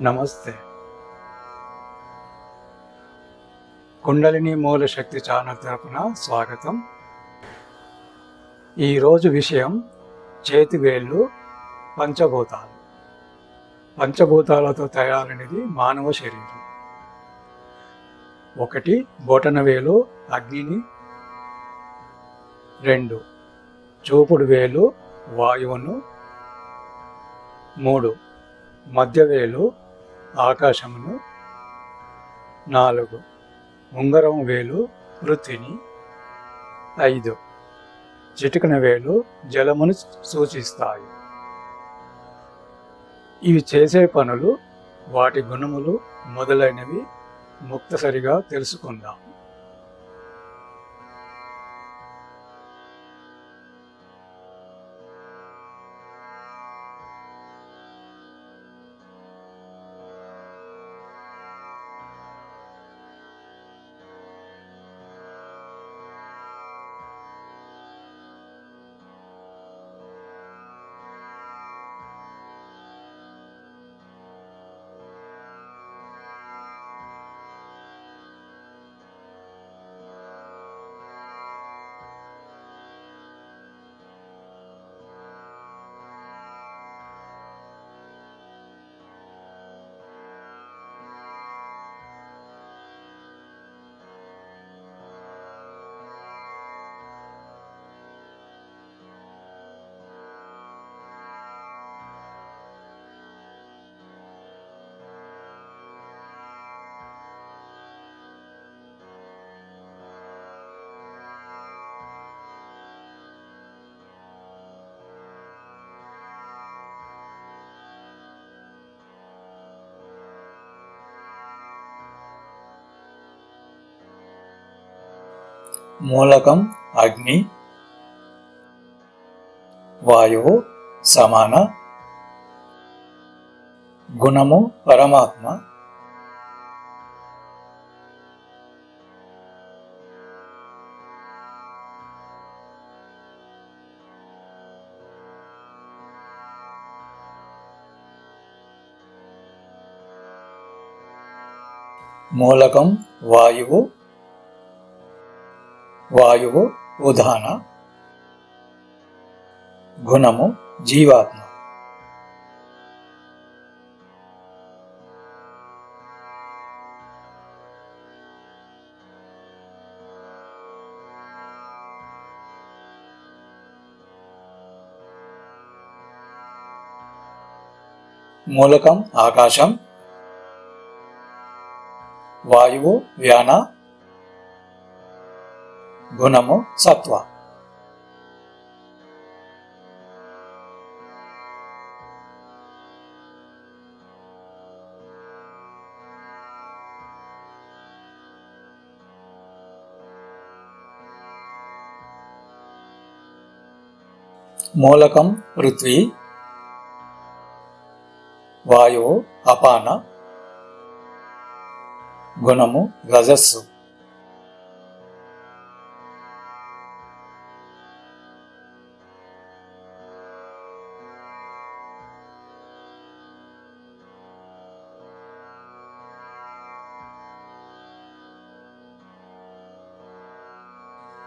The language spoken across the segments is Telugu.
నమస్తే. కుండలిని మూల శక్తి ఛానల్ తరపున స్వాగతం. ఈరోజు విషయం చేతివేళ్ళు పంచభూతాలు. పంచభూతాలతో తయారైనది మానవ శరీరం. ఒకటి బొటనవేలు అగ్నిని. రెండు చూపుడు వేలు వాయువును. మూడు మధ్యవేలు ఆకాశమును నాలుగు ఉంగరం వేలు వృత్తిని ఐదు చిటికన వేలు జలమును సూచిస్తాయి. ఇవి చేసే పనులు వాటి గుణములు మొదలైనవి ముక్తసరిగా తెలుసుకుందాం. మూలకం అగ్ని వాయువు సమాన గుణము పరమాత్మ. మూలకం వాయువు వాయువు ఉదాన గుణము జీవాత్మ. మూలకం ఆకాశం. వాయువు వ్యాన. గుణము సత్వ. మూలకం పృథ్వీ వాయువు అపాన గుణము రజస్సు.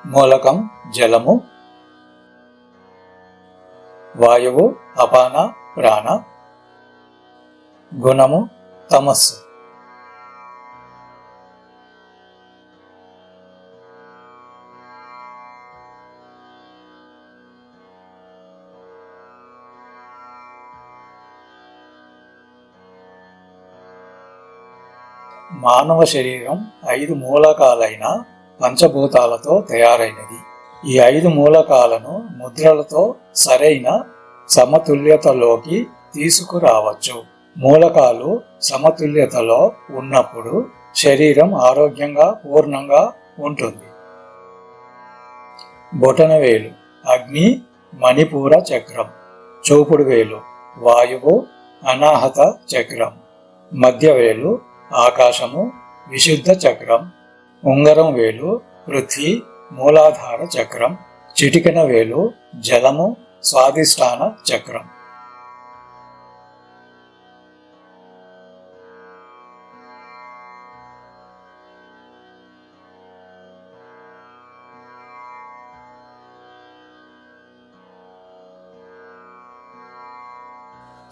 మూలకం జలము వాయువు అపాన ప్రాణ గుణము తమస్సు. మానవ శరీరం ఐదు మూలకాలైన పంచభూతాలతో తయారైనది. ఈ ఐదు మూలకాలను ముద్రలతో సరైన సమతుల్యతలోకి తీసుకురావచ్చు. మూలకాలు సమతుల్యతలో ఉన్నప్పుడు శరీరం ఆరోగ్యంగా పూర్ణంగా ఉంటుంది. బొటనవేలు అగ్ని మణిపూర చక్రం. చూపుడు వేలు వాయువు అనాహత చక్రం. మధ్యవేలు ఆకాశము విశుద్ధ చక్రం. ఉంగరం వేలు పృథ్వీ మూలాధార చక్రం చిటికన వేలు జలము స్వాధిష్టాన చక్రం.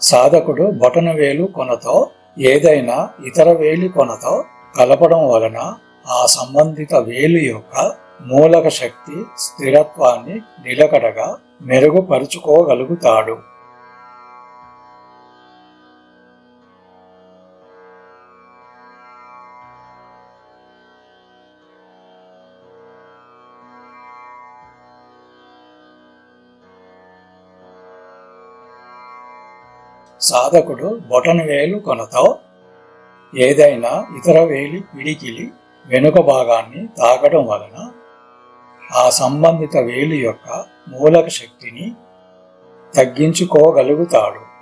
సాధకుడు బొటన వేలు కొనతో ఏదైనా ఇతర వేలి కొనతో కలపడం వలన ఆ సంబంధిత వేలు యొక్క మూలక శక్తి స్థిరత్వాన్ని నిలకడగా మెరుగుపరుచుకోగలుగుతాడు. సాధకుడు బొటన వేలు కొనతో ఏదైనా ఇతర వేలి పిడికిలి వెనుక భాగాన్ని తాకడం వలన ఆ సంబంధిత వేలు యొక్క మూలక శక్తిని తగ్గించుకోగలుగుతాడు.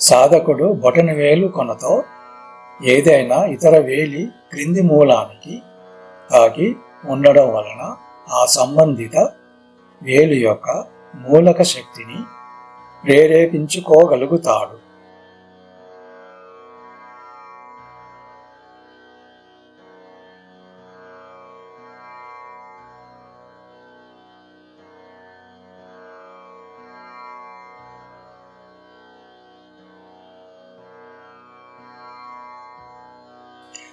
సాధకుడు బొటన వేలు కొనతో ఏదైనా ఇతర వేలి క్రింది మూలానికి తాకి ఉండడం వలన ఆ సంబంధిత వేలు యొక్క మూలక శక్తిని ప్రేరేపించుకోగలుగుతాడు.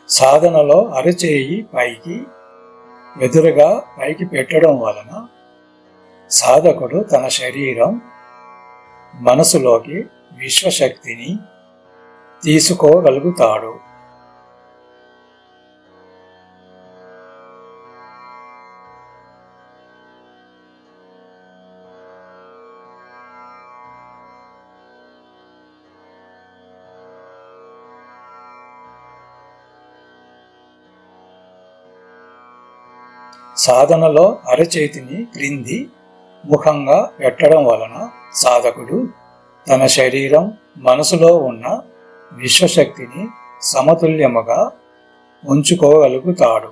సాధనలో అరచేయి పైకి ఎదురుగా పైకి పెట్టడం వలన సాధకుడు తన శరీరం మనసులోకి విశ్వశక్తిని తీసుకోగలుగుతాడు. సాధనలో అరచేతిని క్రింది ముఖంగా పెట్టడం వలన సాధకుడు తన శరీరం మనసులో ఉన్న విశ్వశక్తిని సమతుల్యముగా ఉంచుకోగలుగుతాడు.